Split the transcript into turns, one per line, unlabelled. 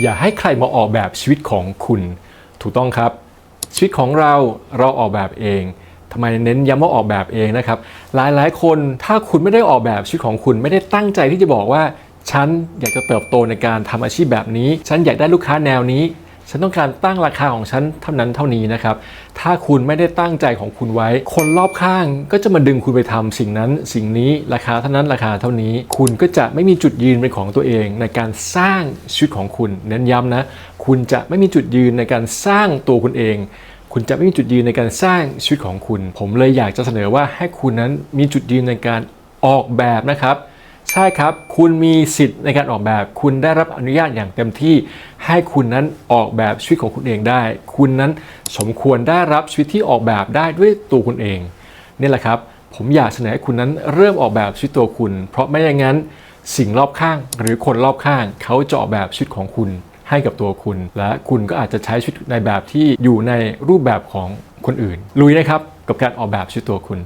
อย่าให้ใครมาออกแบบชีวิตของคุณ ถูกต้องครับ ชีวิตของเราเราออกแบบเองทำไมเน้นย้ำว่าออกแบบเองนะครับ หลายหลายๆคนถ้าคุณไม่ได้ออกแบบชีวิตของคุณไม่ได้ตั้งใจที่จะบอกว่า ฉันอยากจะเติบโตในการทำอาชีพแบบนี้ ฉันอยากได้ลูกค้าแนวนี้ ฉันต้องการตั้งราคาของฉันเท่านั้นเท่านี้นะครับ ถ้าคุณไม่ได้ตั้งใจของคุณไว้ คนรอบข้างก็จะมาดึงคุณไปทำสิ่งนั้น สิ่งนี้ราคาเท่านั้นราคาเท่านี้ คุณก็จะไม่มีจุดยืนเป็นของตัวเองในการสร้างชีวิตของคุณ เน้นย้ำนะ คุณจะไม่มีจุดยืนในการสร้างตัวคุณเองคุณจะไม่มีจุดยืนในการสร้างชีวิตของคุณ ผมเลยอยากจะเสนอว่าให้คุณนั้นมีจุดยืนในการออกแบบนะครับ ใช่ครับ คุณมีสิทธิ์ในการออกแบบ คุณได้รับอนุญาตอย่างเต็มที่ ให้คุณนั้นออกแบบชีวิตของคุณเองได้ คุณนั้นสมควรได้รับชีวิตที่ออกแบบได้ด้วยตัวคุณเองนี่แหละครับ ผมอยากเสนอให้คุณนั้นเริ่มออกแบบชีวิตตัวคุณ เพราะไม่อย่างนั้นสิ่งรอบข้างหรือคนรอบข้าง เขาจะออกแบบชีวิตของคุณให้กับตัวคุณ และคุณก็อาจจะใช้ชีวิตในแบบที่อยู่ในรูปแบบของคนอื่นลุยนะครับกับการออกแบบชีวิตตัวคุณ